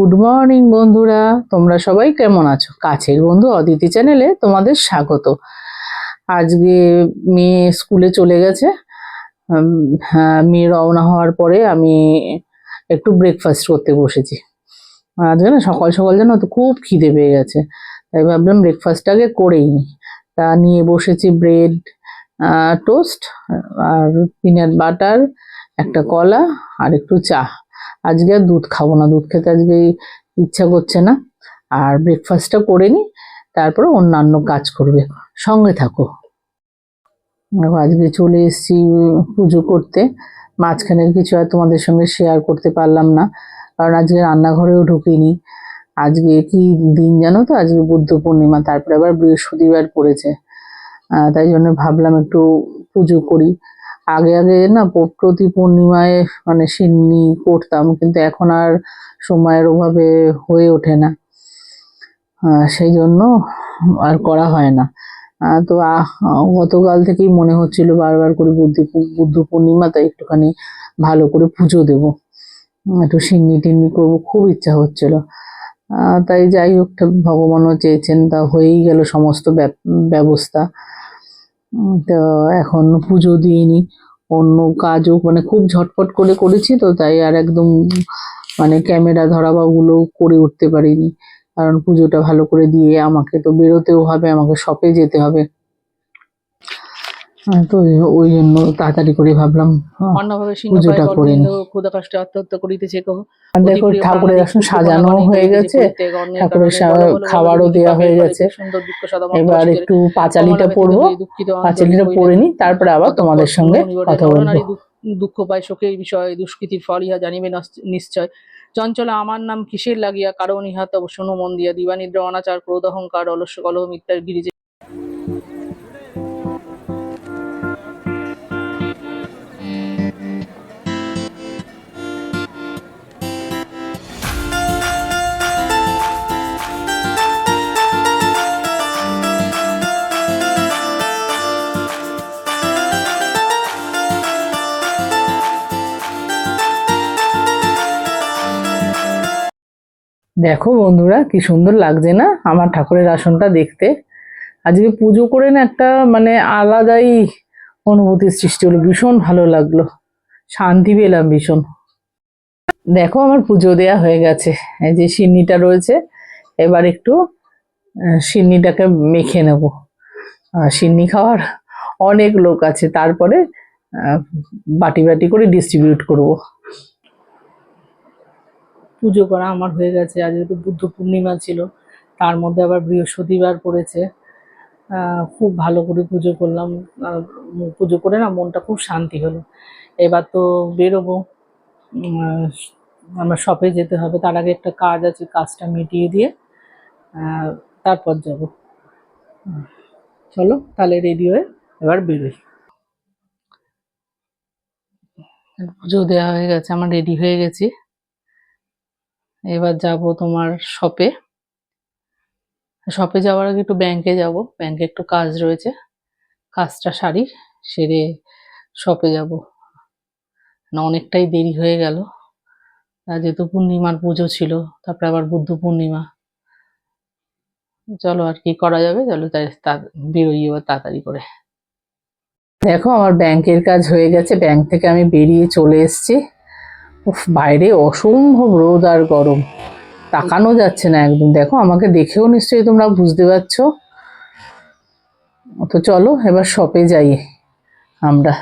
Good morning বন্ধুরা। তোমরা সবাই কেমন আছো? কাছের বন্ধু অদিতি চ্যানেলে তোমাদের স্বাগত। আজকে মেয়ে স্কুলে চলে গেছে। হ্যাঁ মেয়ে রওনা হওয়ার পরে আমি একটু ব্রেকফাস্ট করতে বসেছি। আজকে না সকাল সকাল যেন তো খুব খিদে পেয়ে গেছে। তাই ভাবলাম ব্রেকফাস্ট আগে করেই নি। তা নিয়ে বসেছি ব্রেড টোস্ট আর পিনাট বাটার একটা কলা, আর একটু চা। আজকে আর দুধ খাব না, দুধ খেতে আজকে ইচ্ছা করছে না। আর ব্রেকফাস্টটা করে নি, তারপরে অন্যান্য কাজ করবে। সঙ্গে থাকো। আজকে চলে এসেছি পুজো করতে। মাঝখানের কিছু আর তোমাদের সঙ্গে শেয়ার করতে পারলাম না, কারণ আজকে রান্নাঘরেও ঢুকিনি। আজকে কি দিন জানো তো? আজকে বুদ্ধ পূর্ণিমা, তারপরে আবার বৃহস্পতিবার পড়েছে। তাই জন্য ভাবলাম একটু পুজো করি। আগে আগে না প্রতি পূর্ণিমায় মানে সিন্নি করতাম, কিন্তু এখন আর সময়ের অভাবে হয়ে ওঠে না। সেই জন্য আর করা হয় না। তো গতকাল থেকেই মনে হচ্ছিল বারবার করে বুদ্ধ বুদ্ধ পূর্ণিমা তাই একটুখানি ভালো করে পুজো দেবো। একটু সিন্নি টিন্নি করব, খুব ইচ্ছা হচ্ছিল। তাই যাই হোক ভগবানও চেয়েছেন, তা হয়েই গেল সমস্ত ব্যবস্থা। তো এখন পুজো দিইনি, অন্য কাজও মানে খুব ঝটপট করে করেছি তো তাই আর একদম মানে ক্যামেরা ধরা বা ওগুলো করে উঠতে পারিনি। কারণ পুজোটা ভালো করে দিয়ে আমাকে তো বেরোতেও হবে, আমাকে শপে যেতে হবে। তো ওই জন্য তাড়াতাড়ি করে ভাবলাম পুজোটা করে। কষ্টে আত্মহত্যা করিতেছে দেখো ঠাকুরের আসন সাজানো হয়ে গেছে ঠাকুরের খাবারও দেওয়া হয়ে গেছে এবার একটু পাঁচালিটা পড়ব পাঁচালিটা পড়ে নি তারপরে আবার তোমাদের সঙ্গে কথা বলব দুঃখ পায় শোকের বিষয় দুষ্কৃতির ফল ইহা জানিবে নিশ্চয় চঞ্চলা আমার নাম কিসের লাগিয়া কারণ ইহা তব শোনো মন দিয়া দিবানিদ্রা অনাচার ক্রোধ অহংকার অলস্য কলহ মিথ্যার গিরিজে দেখো বন্ধুরা, কি সুন্দর লাগছে না আমার ঠাকুরের আসনটা দেখতে। আজকে পুজো করে না একটা মানে আলাদাই অনুভূতির সৃষ্টি হলো, ভীষণ ভালো লাগল। শান্তি পেলাম ভীষণ। দেখো আমার পুজো দেয়া হয়ে গেছে। এই যে সিন্নিটা রয়েছে, এবার একটু সিন্নিটাকে মেখে নেব। সিন্নি খাওয়ার অনেক লোক আছে, তারপরে বাটি বাটি করে ডিস্ট্রিবিউট করব। পুজো করা আমার হয়ে গেছে। আজকে তো বুদ্ধ পূর্ণিমা ছিল, তার মধ্যে আবার বৃহস্পতিবার পড়েছে। খুব ভালো করে পুজো করলাম। পুজো করে না মনটা খুব শান্তি হলো। এবার তো বেরোবো। আমার শপে যেতে হবে। তার আগে একটা কাজ আছে, কাজটা মিটিয়ে দিয়ে তারপর যাব। চলো, তাহলে রেডি হয়ে এবার বেরোই। পুজো দেওয়া হয়ে গেছে, আমার রেডি হয়ে গেছি। এবার যাব তোমার শপে শপে যাওয়ার আগে একটু ব্যাংকে যাব। ব্যাংকে একটু কাজ রয়েছে। কাজটা সারি, সেরে শপে যাব। না, অনেকটাই দেরি হয়ে গেল। যেহেতু পূর্ণিমার পুজো ছিল, তারপরে আবার বুদ্ধ পূর্ণিমা। চলো আর কি করা যাবে? চলো তাই বেরোই এবার তাড়াতাড়ি করে। দেখো, আমার ব্যাংকের কাজ হয়ে গেছে। ব্যাংক থেকে আমি বেরিয়ে চলে এসেছি। উফ, বাইরে অসম্ভব রোদ আর গরম। তাকানো যাচ্ছে না একদম। দেখো, আমাকে দেখেও নিশ্চয়ই তোমরা বুঝতে পারছ। তো চলো, এবার শপে যাই আমরা।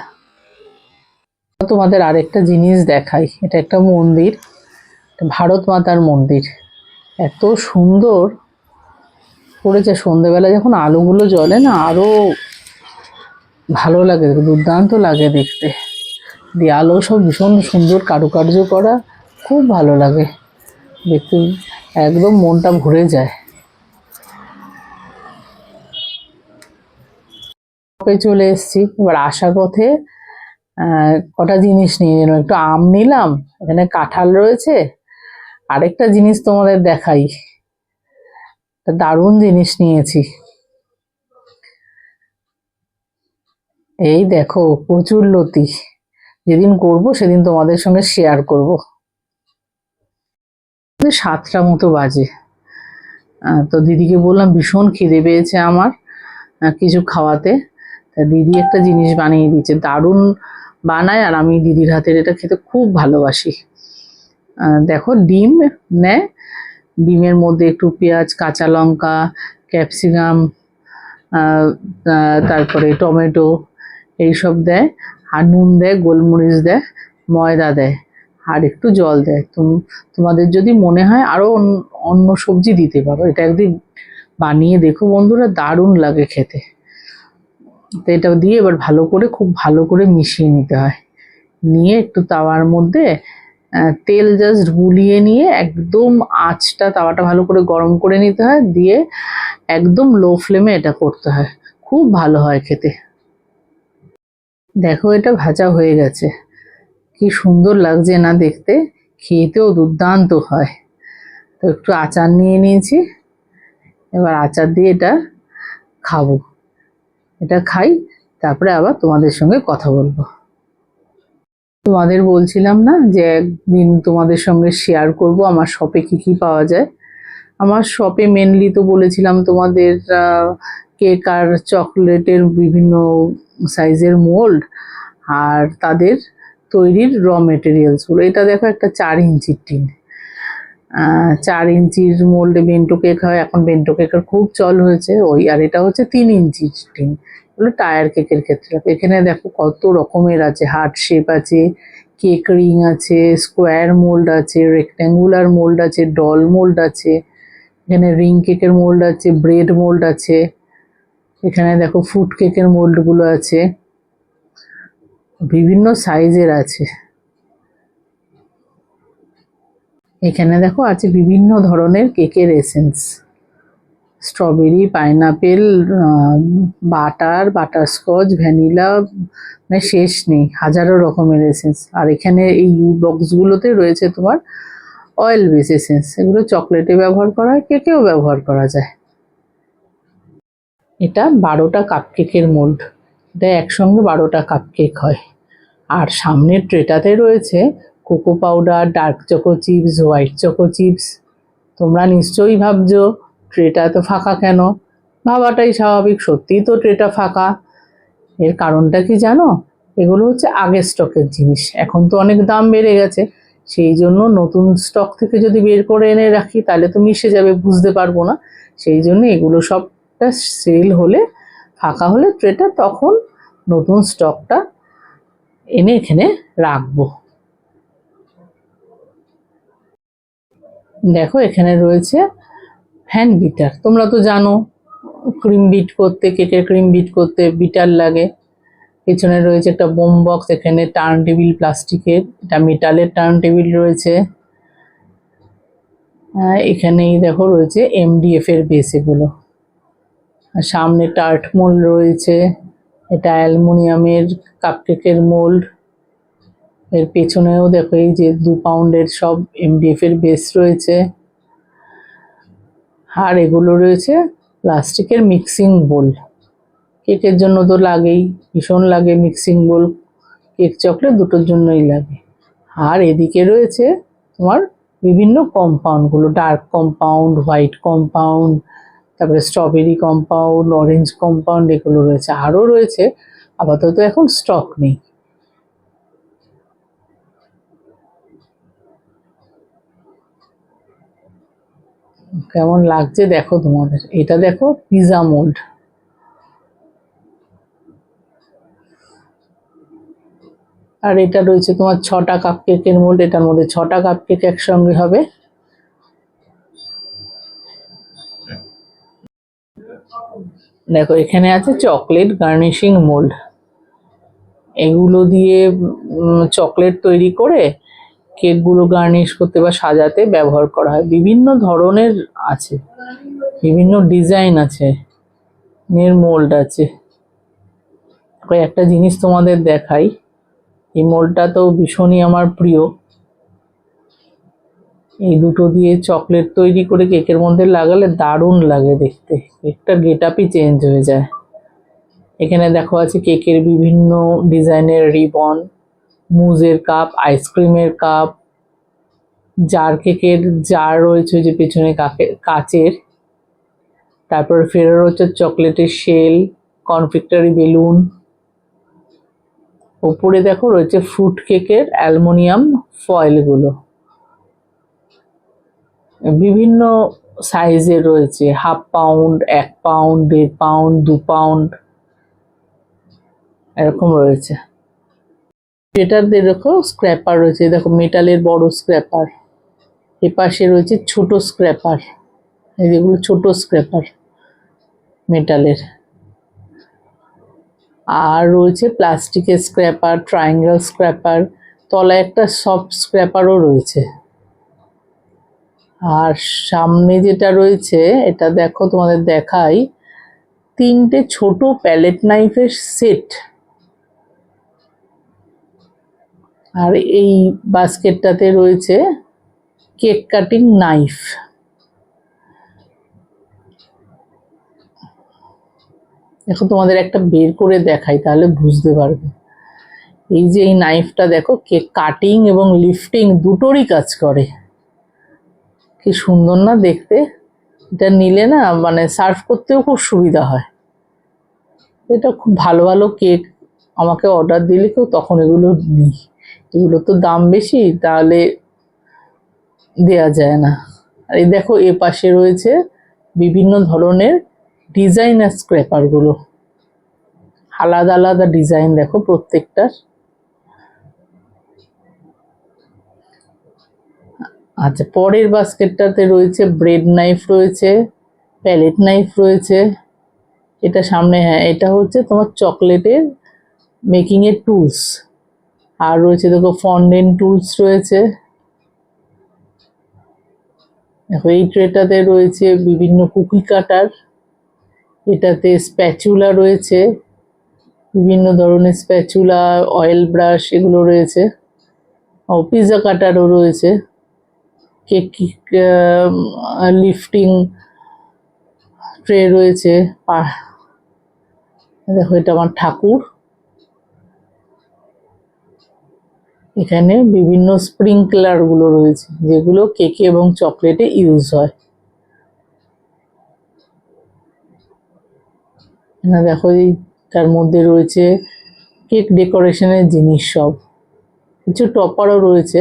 তোমাদের আরেকটা জিনিস দেখাই। এটা একটা মন্দির। ভারত মাতার মন্দির। এত সুন্দর। করেছে সন্ধেবেলা, যখন আলোগুলো জ্বলে না, আরও ভালো লাগে, দুর্দান্ত লাগে দেখতে। দেয়ালও সব ভীষণ সুন্দর কারুকার্য করা, খুব ভালো লাগে। দেখতে একদম মনটা ভরে যায়। চলে এসেছি, এবার আসার পথে কটা জিনিস নিয়ে নিলাম। একটু আম নিলাম, এখানে কাঁঠাল রয়েছে। আরেকটা জিনিস তোমাদের দেখাই। দারুণ জিনিস নিয়েছি। এই দেখো, প্রচুর লতি। যেদিন করব, সেদিন তোমাদের সঙ্গে শেয়ার করব। সাতটা মতো বাজে। তো দিদিকে বললাম, ভীষণ খিদে পেয়েছে আমার কিছু খাওয়াতে। তা দিদি একটা জিনিস বানিয়ে দিয়েছে, দারুণ বানায়, আর আমি দিদির হাতের এটা খেতে খুব ভালোবাসি। দেখো, ডিম নেয়। ডিমের মধ্যে একটু পেঁয়াজ, কাঁচা লঙ্কা ক্যাপসিকাম তারপরে টমেটো, এইসব দেয়। আর নুন দেয় গোলমরিচ দেয় ময়দা দেয় আর একটু জল দেয় তুমি, তোমাদের যদি মনে হয় আরও অন্য সবজি দিতে পারো, এটা একদিন বানিয়ে দেখো বন্ধুরা, দারুণ লাগে খেতে। তো এটা দিয়ে এবার ভালো করে, খুব ভালো করে মিশিয়ে নিতে হয়। নিয়ে একটু তাওয়ার মধ্যে তেল জাস্ট বুলিয়ে নিয়ে একদম আঁচটা, তাওয়াটা ভালো করে গরম করে নিতে হয়। দিয়ে একদম লো ফ্লেমে এটা করতে হয়। খুব ভালো হয় খেতে। দেখো, এটা ভাজা হয়ে গেছে। কি সুন্দর লাগছে না দেখতে। খেতেও দুর্দান্ত হয়। তো একটু আচার নিয়ে নিয়েছি। এবার আচার দিয়ে এটা খাব। এটা খাই, তারপরে আবার তোমাদের সঙ্গে কথা বলব। তোমাদের বলছিলাম না যে একদিন তোমাদের সঙ্গে শেয়ার করব, আমার শপে কি কি পাওয়া যায়? আমার শপে মেনলি তো বলেছিলাম তোমাদের কেক আর চকলেটের বিভিন্ন সাইজের মোল্ড আর তাদের তৈরির র মেটেরিয়ালসগুলো এটা দেখো একটা চার ইঞ্চির টিন। চার ইঞ্চির মোল্ডে বেন্টো কেক হয়। এখন বেন্টো কেকের খুব চল হয়েছে। ওই, আর এটা হচ্ছে তিন ইঞ্চির টিন। এগুলো টায়ার কেকের ক্ষেত্রে। এখানে দেখো কত রকমের আছে। হার্ট শেপ আছে কেক রিং আছে স্কোয়ার মোল্ড আছে রেক্ট্যাঙ্গুলার মোল্ড আছে ডল মোল্ড আছে, এখানে রিং কেকের মোল্ড আছে ব্রেড মোল্ড আছে। এখানে দেখো ফুড কেকের মোল্ডগুলো আছে। বিভিন্ন সাইজের আছে। এখানে দেখো আছে বিভিন্ন ধরনের কেকের essence strawberry pineapple butter butterscotch vanilla মানে শেষ নেই, হাজারো রকমের এসেন্স আর এখানে এই বক্সগুলোতে রয়েছে তোমার অয়েল বেস এসেন্স এগুলো চকলেটে ব্যবহার করা হয় কেকেও ব্যবহার করা যায়। এটা বারোটা কাপ কেকের মোল্ড এটা একসঙ্গে বারোটা কাপ কেক হয়। আর সামনের ট্রেটাতে রয়েছে cocoa powder dark choco chips white choco chips তোমরা নিশ্চয়ই ভাবছ ট্রেটা তো ফাঁকা কেন? ভাবাটাই স্বাভাবিক, সত্যিই তো ট্রেটা ফাঁকা। এর কারণটা কি জানো? এগুলো হচ্ছে আগের স্টকের জিনিস। এখন তো অনেক দাম বেড়ে গেছে। সেই জন্য নতুন স্টক থেকে যদি বের করে এনে রাখি, তাহলে তো মিশে যাবে, বুঝতে পারব না। সেই জন্য এগুলো সবটা সেল হলে, ফাঁকা হলে ট্রেটা তখন নতুন স্টকটা এনে এখানে রাখব। দেখো এখানে রয়েছে হ্যান্ড বিটার তোমরা তো জানো ক্রিম বিট করতে কেকের ক্রিম বিট করতে বিটার লাগে। পেছনে রয়েছে একটা বোম বক্স এখানে টার্ন টেবিল প্লাস্টিকের, এটা মেটালের টার্ন টেবিল রয়েছে। এখানেই দেখো রয়েছে এমডিএফ এর বেস এগুলো। সামনে টার্ট মোল্ড রয়েছে। এটা অ্যালুমিনিয়ামের কাপকেকের মোল্ড এর পেছনেও দেখো এই যে দু পাউন্ডের সব এমডিএফ এর বেস রয়েছে। আর এগুলো রয়েছে প্লাস্টিকের মিক্সিং বোল কেকের জন্য তো লাগেই, ভীষণ লাগে মিক্সিং বোল কেক চকলেট দুটোর জন্যই লাগে। আর এদিকে রয়েছে তোমার বিভিন্ন কম্পাউন্ডগুলো ডার্ক কম্পাউন্ড হোয়াইট কম্পাউন্ড তারপরে স্ট্রবেরি কম্পাউন্ড অরেঞ্জ কম্পাউন্ড এগুলো রয়েছে, আরও রয়েছে, আপাতত এখন স্টক নেই। কেমন লাগছে দেখো তোমাদের, এটা দেখো পিজা মোল্ড আর এটা রয়েছে তোমার ছটা কাপ কেকের মোল্ড এটার মধ্যে ছটা কাপ কেক একসঙ্গে হবে। দেখো, এখানে আছে চকলেট গার্নিশিং মোল্ড। এগুলো দিয়ে চকলেট তৈরি করে কেকগুলো গার্নিশ করতে বা সাজাতে ব্যবহার করা হয়। বিভিন্ন ধরনের আছে, বিভিন্ন ডিজাইন আছে, এর মোল্ড আছে। একটা জিনিস তোমাদের দেখাই। এই মোল্ডটা তো ভীষণই আমার প্রিয়। এই দুটো দিয়ে চকলেট তৈরি করে কেকের মধ্যে লাগালে দারুণ লাগে দেখতে। কেকটা গেট আপই চেঞ্জ হয়ে যায়। এখানে দেখো আছে কেকের বিভিন্ন ডিজাইনের রিবন, মুজের কাপ, আইসক্রিমের কাপ জার কেকের জার রয়েছে যে পেছনে কাচের। তারপর ফেরো রয়েছে চকলেটের শেল কনফেক্টরি বেলুন ওপরে দেখো রয়েছে ফ্রুট কেকের অ্যালুমিনিয়াম ফয়েলগুলো বিভিন্ন সাইজের রয়েছে। হাফ পাউন্ড এক পাউন্ড দেড় পাউন্ড দু পাউন্ড এরকম রয়েছে। এটার দেখো স্ক্র্যাপার রয়েছে। দেখো মেটালের বড় স্ক্র্যাপার এপাশে রয়েছে ছোট স্ক্র্যাপার এই যেগুলো ছোট স্ক্র্যাপার মেটালের আর রয়েছে প্লাস্টিকের স্ক্র্যাপার ট্রায়াঙ্গেল স্ক্র্যাপার তলায় একটা সফট স্ক্র্যাপারও রয়েছে। আর সামনে যেটা রয়েছে, এটা দেখো তোমাদের দেখাই, তিনটে ছোট প্যালেট নাইফের সেট। আর এই বাস্কেটটাতে রয়েছে কেক কাটিং নাইফ। দেখো তোমাদের একটা বের করে দেখাই, তাহলে বুঝতে পারবে। এই যে এই নাইফটা দেখো, কেক কাটিং এবং লিফটিং দুটোরই কাজ করে। কি সুন্দর না দেখতে? এটা নিলে না মানে সার্ভ করতেও খুব সুবিধা হয়। এটা খুব ভালো ভালো কেক। আমাকে অর্ডার দিলে কেউ তখন এগুলো নিই। এগুলো তো দাম বেশি, তাহলে দেয়া যায় না। আর এই দেখো, এ পাশে রয়েছে বিভিন্ন ধরনের ডিজাইনার স্ক্র্যাপারগুলো আলাদা আলাদা ডিজাইন দেখো প্রত্যেকটার। আচ্ছা পরের বাস্কেটটাতে রয়েছে ব্রেড নাইফ রয়েছে, প্যালেট নাইফ রয়েছে। এটা সামনে হ্যাঁ এটা হচ্ছে তোমার চকলেটের মেকিং এর টুলস। আর রয়েছে দেখো ফন্ডেন টুলস রয়েছে। দেখো, এই ট্রেটাতে রয়েছে বিভিন্ন কুকি কাটার, এটাতে স্প্যাচুলা রয়েছে, বিভিন্ন ধরনের স্প্যাচুলা, অয়েল ব্রাশ এগুলো রয়েছে। ও পিৎজা কাটারও রয়েছে। কেক লিফটিং ট্রে রয়েছে দেখো এটা আমার ঠাকুর। এখানে বিভিন্ন স্প্রিংকলারগুলো রয়েছে, যেগুলো কেকে এবং চকলেটে ইউজ হয়। না দেখো এই, তার মধ্যে রয়েছে কেক ডেকোরেশনের জিনিস সব। কিছু টপারও রয়েছে।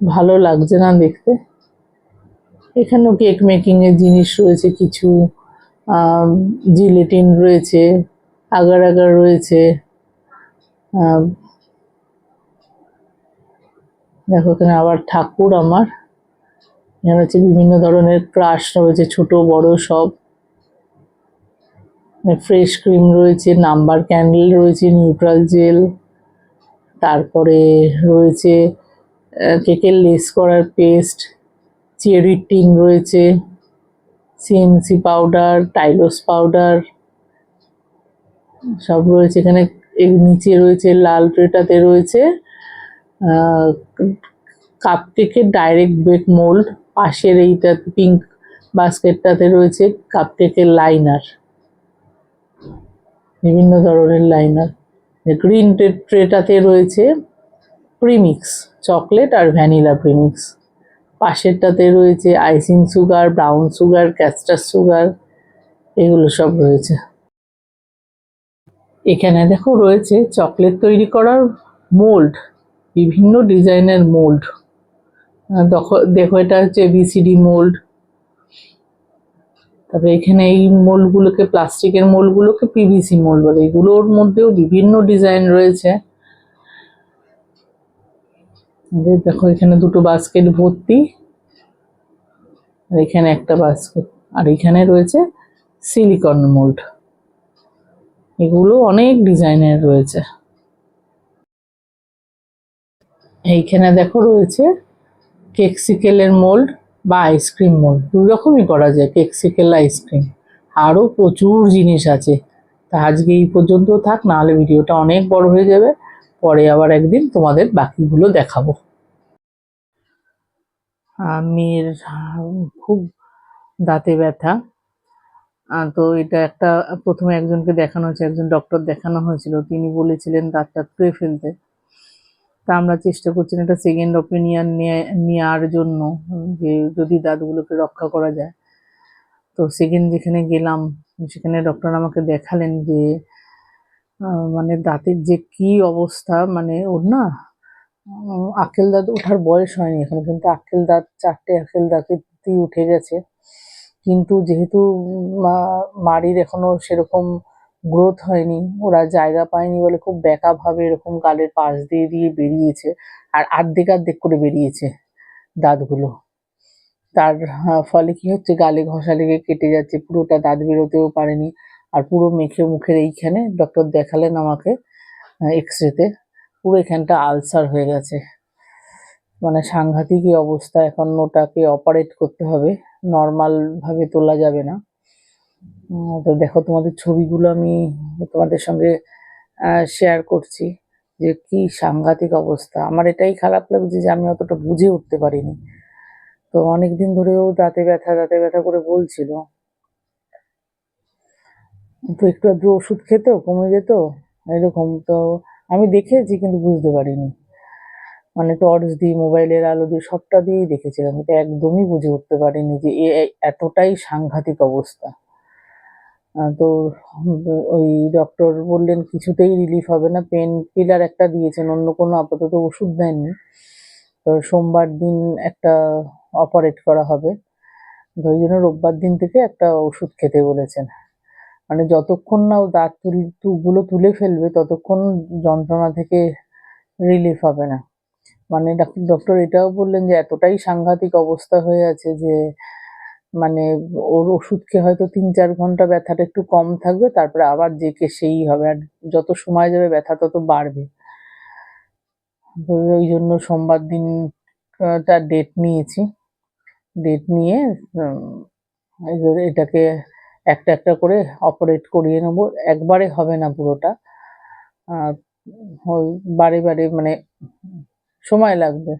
ভালো লাগছে না দেখতে। এখানেও কেক মেকিং এর জিনিস রয়েছে, কিছু জিলেটিন রয়েছে আগার আগার রয়েছে দেখো এখানে আবার ঠাকুর আমার। এখানে হচ্ছে বিভিন্ন ধরনের ক্রাশ রয়েছে, ছোট, বড় সব। ফ্রেশ ক্রিম রয়েছে নাম্বার ক্যান্ডেল রয়েছে নিউট্রাল জেল তারপরে রয়েছে কেকের লেস করার পেস্ট, চেরি টিন রয়েছে সিএমসি পাউডার টাইলোস পাউডার সব রয়েছে এখানে। এর নিচে রয়েছে, লাল ট্রেটাতে রয়েছে কাপ কেকের ডাইরেক্ট বেক মোল্ড পাশের এইটা পিঙ্ক বাস্কেটটাতে রয়েছে কাপ কেকের লাইনার বিভিন্ন ধরনের লাইনার গ্রিন ট্রেটাতে রয়েছে প্রিমিক্স চকলেট আর ভ্যানিলা প্রিমিক্স। পাশেরটাতে রয়েছে icing sugar, brown sugar, caster sugar, এগুলো সব রয়েছে। এখানে দেখো রয়েছে চকলেট তৈরি করার মোল্ড, বিভিন্ন ডিজাইনের মোল্ড। দেখো দেখো এটা হচ্ছে বিসিডি মোল্ড। তারপরে এখানে এই মোল্ডগুলোকে, প্লাস্টিকের মোল্ডগুলোকে পিভিসি মোল্ড বলে। এগুলোর মধ্যেও বিভিন্ন ডিজাইন রয়েছে। দেখো, এখানে দুটো বাস্কেট ভর্তি। আর এখানে একটা বাস্কেট আর এখানে রয়েছে সিলিকন মোল্ড এগুলো অনেক ডিজাইনের রয়েছে। এইখানে দেখো রয়েছে কেকসিকেলের মোল্ড বা আইসক্রিম মোল্ড দুই রকমই করা যায় কেকসিকেল আইসক্রিম আরও প্রচুর জিনিস আছে। তা আজকে এই পর্যন্ত থাক, নাহলে ভিডিওটা অনেক বড় হয়ে যাবে। পরে আবার একদিন তোমাদের বাকিগুলো দেখাবো। মেয়ের খুব দাঁতে ব্যথা। তো এটা একটা, প্রথমে একজনকে দেখানো হয়েছে, একজন ডক্টর দেখানো হয়েছিল। তিনি বলেছিলেন দাঁতটা তুলে ফেলতে। তা আমরা চেষ্টা করছি একটা সেকেন্ড অপিনিয়ন নেওয়ার জন্য, যে যদি দাঁতগুলোকে রক্ষা করা যায়। তো সেকেন্ড যেখানে গেলাম, সেখানে ডক্টর আমাকে দেখালেন যে মানে দাঁতের যে কি অবস্থা মানে ওর না উম, আক্কেল দাঁত ওঠার বয়স হয়নি এখন কিন্তু আক্কেল দাঁত চারটে আক্কেল দাঁতেই উঠে গেছে। কিন্তু যেহেতু মাড়ির এখনও সেরকম গ্রোথ হয়নি ওরা জায়গা পায়নি বলে খুব ব্যাকা ভাবে এরকম গালের পাশ দিয়ে দিয়ে বেরিয়েছে আর আর্ধেক আর্ধেক করে বেরিয়েছে দাঁতগুলো। তার ফলে কি হচ্ছে গালে ঘষা লেগে কেটে যাচ্ছে পুরোটা দাঁত বেরোতেও পারেনি। আর পুরো মেখে মুখের এইখানে ডক্টর দেখালেন আমাকে এক্স রেতে পুরো এখানটা আলসার হয়ে গেছে। মানে সাংঘাতিকই অবস্থা, এখন ওটাকে অপারেট করতে হবে। নর্মালভাবে তোলা যাবে না। তো দেখো তোমাদের ছবিগুলো আমি তোমাদের সঙ্গে শেয়ার করছি যে কি সাংঘাতিক অবস্থা। আমার এটাই খারাপ লাগছে যে আমি অতটা বুঝে উঠতে পারিনি। তো অনেকদিন ধরেও দাঁতে ব্যথা দাঁতে ব্যথা করে বলছিল। তো একটু আধটু ওষুধ খেত, কমে যেত, এরকম তো আমি দেখেছি কিন্তু বুঝতে পারিনি। মানে টর্চ দিয়ে, মোবাইলের আলো দিয়ে, সবটা দিয়েই দেখেছিলাম, কিন্তু একদমই বুঝে উঠতে পারিনি যে এ এতটাই সাংঘাতিক অবস্থা। তো ওই ডক্টর বললেন, কিছুতেই রিলিফ হবে না পেন কিলার একটা দিয়েছেন, অন্য কোনো আপাতত ওষুধ দেননি। তো সোমবার দিন একটা অপারেট করা হবে। তো ওই জন্য রোববার দিন থেকে একটা ওষুধ খেতে বলেছেন। মানে যতক্ষণ না ও দাঁত তুল তু- গুলো তুলে ফেলবে, ততক্ষণ যন্ত্রণা থেকে রিলিফ হবে না। মানে ডক্টর এটাও বললেন যে, এতটাই সাংঘাতিক অবস্থা হয়ে আছে যে মানে ওর ওষুধকে হয়তো তিন চার ঘণ্টা ব্যথাটা একটু কম থাকবে, তারপরে আবার যে কে সেই হবে। আর যত সময় যাবে, ব্যথা তত বাড়বে। ওই জন্য সোমবার দিন তার ডেট নিয়েছি। ডেট নিয়ে এটাকে একটা একটা করে অপারেট করিয়ে নেব। একবারে হবে না পুরোটা। বারে বারে মানে সময় লাগবে।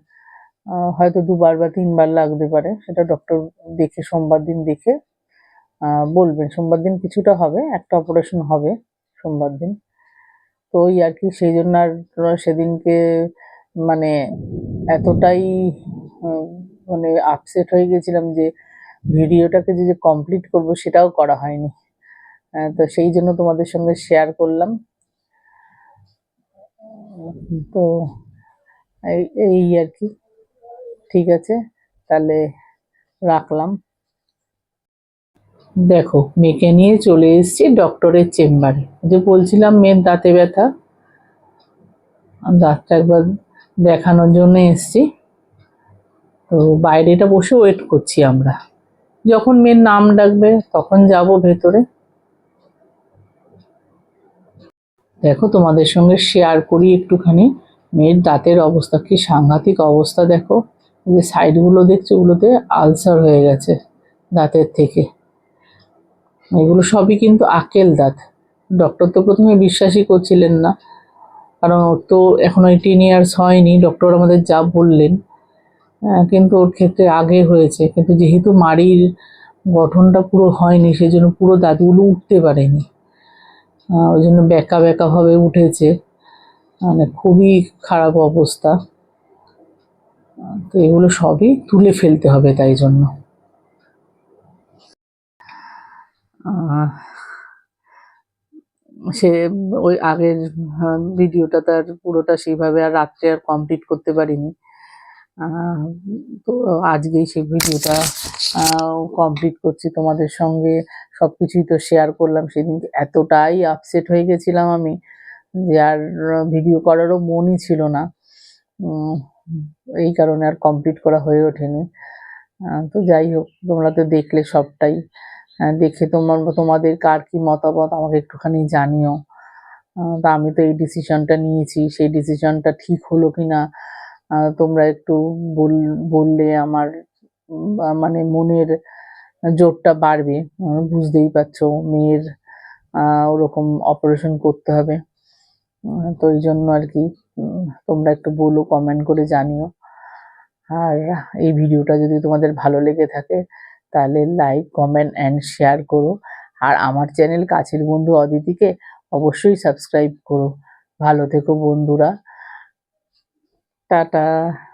হয়তো দুবার বা তিনবার লাগতে পারে। সেটা ডক্টর দেখে, সোমবার দিন দেখে বলবেন। সোমবার দিন কিছুটা হবে, একটা অপারেশন হবে সোমবার দিন। তো ওই আর কি, সেই জন্য আর সেদিনকে মানে এতটাই মানে আপসেট হয়ে গেছিলাম যে ভিডিওটাকে যে যে কমপ্লিট করব সেটাও করা হয়নি। তো সেই জন্য তোমাদের সঙ্গে শেয়ার করলাম। তো এই আর কি। ঠিক আছে, তাহলে রাখলাম। দেখো, মেয়েকে নিয়ে চলে এসেছি ডক্টরের চেম্বারে যে বলছিলাম মেয়ের দাঁতে ব্যথা, দাঁতটা একবার দেখানোর জন্য এসেছি। তো বাইরেটা বসে ওয়েট করছি আমরা। যখন মেয়ের নাম ডাকবে, তখন যাব ভেতরে। দেখো, তোমাদের সঙ্গে শেয়ার করি একটুখানি। মেয়ের দাঁতের অবস্থা, কি সাংঘাতিক অবস্থা, দেখো। যে সাইডগুলো দেখছ, ওগুলোতে আলসার হয়ে গেছে দাঁতের থেকে। এগুলো সবই কিন্তু আকেল দাঁত। ডক্টর তো প্রথমে বিশ্বাসই করছিলেন না। কারণ ওর তো এখনও এইটিন ইয়ার্স হয়নি। ডক্টর আমাদের যা বললেন কিন্তু ওর ক্ষেত্রে আগে হয়েছে। কিন্তু যেহেতু মাড়ির গঠনটা পুরো হয়নি সেই জন্য পুরো দাঁতগুলো উঠতে পারেনি। ওই জন্য বেঁকা বেঁকা ভাবে উঠেছে। মানে খুবই খারাপ অবস্থা। তো এগুলো সবই তুলে ফেলতে হবে তাই জন্য। সে ওই আগের ভিডিওটা তার পুরোটা সেইভাবে আর রাত্রে আর কমপ্লিট করতে পারিনি। তো আজকেই সেই ভিডিওটা কমপ্লিট করছি তোমাদের সঙ্গে। সব কিছুই তো শেয়ার করলাম সেদিন এতটাই আপসেট হয়ে গেছিলাম আমি যে আর ভিডিও করারও মনই ছিল না। এই কারণে আর কমপ্লিট করা হয়ে ওঠেনি। তো যাই হোক তোমরা তো দেখলে সবটাই। দেখে তোমার তোমাদের কার কী মতামত আমাকে একটুখানি জানিও। তা আমি তো এই ডিসিশনটা নিয়েছি সেই ডিসিশনটা ঠিক হলো কিনা আহ, তোমরা একটু বল- বললে আমার মানে মনের জোরটা বাড়বে। বুঝতেই পারছ, মেয়ের ওরকম অপারেশন করতে হবে। তো এই জন্য আর কি তোমরা একটু বলো কমেন্ট করে জানিও। আর এই ভিডিওটা যদি তোমাদের ভালো লেগে থাকে, তাহলে লাইক কমেন্ট অ্যান্ড শেয়ার করো। আর আমার চ্যানেল কাছের বন্ধু অদিতিকে অবশ্যই সাবস্ক্রাইব করো। ভালো থেকো বন্ধুরা। 哒哒。